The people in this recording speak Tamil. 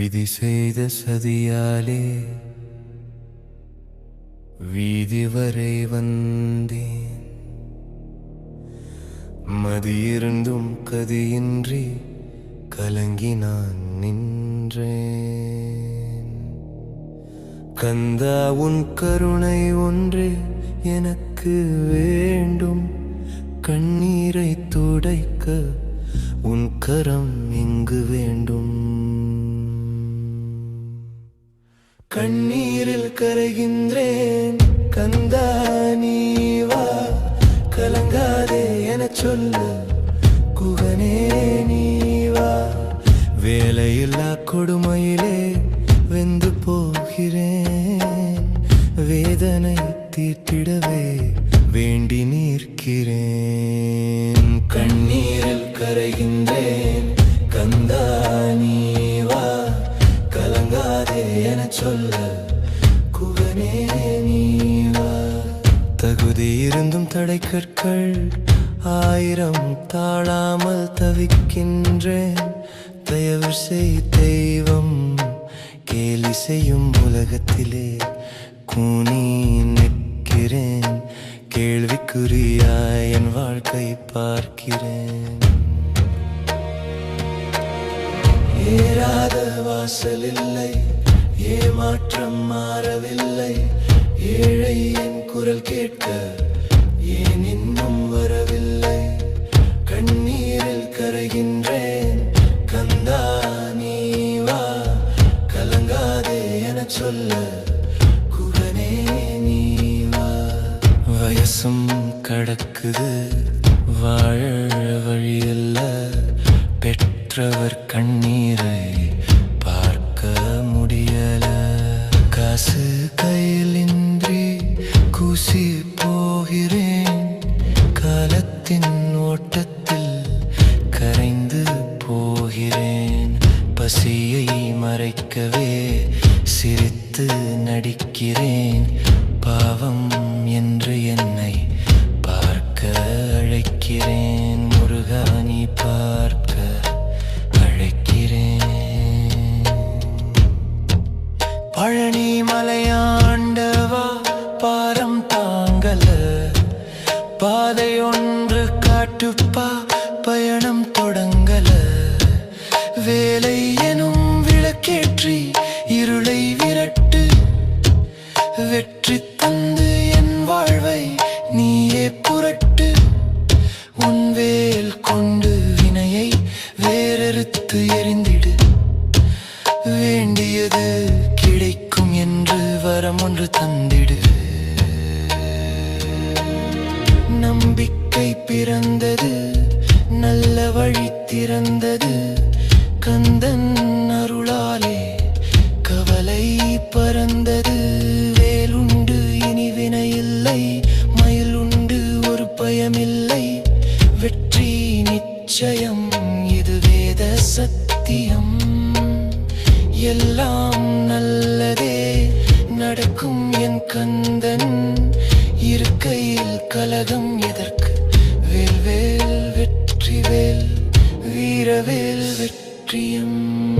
விதி செய்த சதியாலே வீதி வரை வந்தேன். மதியிருந்தும் கதியின்றி கலங்கி நான் நின்றேன். கந்தா உன் கருணை ஒன்று எனக்கு வேண்டும். கண்ணீரை துடைக்க உன் கரம் இங்கு வேண்டும். கண்ணீரில் கரைகின்றேன். கந்தா நீ கலங்காதே என சொல்லு. குகனே நீவா வேலையில்லா கொடுமையிலே வெந்து போகிறேன். வேதனை தீர்த்திடவே வேண்டி நிற்கிறேன். கண்ணீரில் கரைகின்றேன். கந்தா நீ கலங்காதே என சொல்லு. தகுதி இருந்தும் தடை கற்கள். ஆயிரம் தாழாமல் தவிக்கின்றேன். தயவு செய் தெய்வம் கேலி செய்யும் உலகத்திலே கூனி நிற்கிறேன். கேள்விக்குறியாய் என் வாழ்க்கை பார்க்கிறேன். ஏறாத வாசல் இல்லை ஏமாற்றம் மாறவில்லை. ஏழை என் குரல் கேட்க ஏன் இன்னும் வரவில்லை? கண்ணீரில் கரைகின்றேன். கந்தா நீ வா. கலங்காதே என சொல்ல. குகனே நீ வா. வயசும் கடக்குது. வாழ வழியல்ல. பெற்றவர் கண்ணீரை பார்க்க முடியல. காசு கையிலின்றி காலத்தின் ஓட்டத்தில் கரைந்து போகிறேன். பசியை மறைக்கவே சிரித்து நடிக்கிறேன். பாவம் என்று என்னை பார்க்க அழைக்கிறேன். முருகானி பார்க்க அழைக்கிறேன். பழனி மலையான் பாதை ஒன்று காட்டுப்பா பயணம் தொடங்கல. வேலை எனும் விளக்கேற்றி இருளை விரட்டு. வெற்றி தந்து என் வாழ்வை நீயே புரட்டு. உன் வேல் கொண்டு வினையை வேறறுத்து எறிந்திடு வேண்டியது கிடைக்கும் என்று வரம் ஒன்று தந்திடு. பிறந்தது நல்ல வழி திறந்தது. கந்தன் அருளாலே கவலை பறந்தது. வேலுண்டு இனி வினையில்லை மயிலுண்டு ஒரு பயமில்லை. வெற்றி நிச்சயம் இது வேத சத்தியம். எல்லாம் நல்லதே நடக்கும் என் கந்தன். இருக்கையில் கலகம் எதற்கு? இரவேல் வெற்றியம்.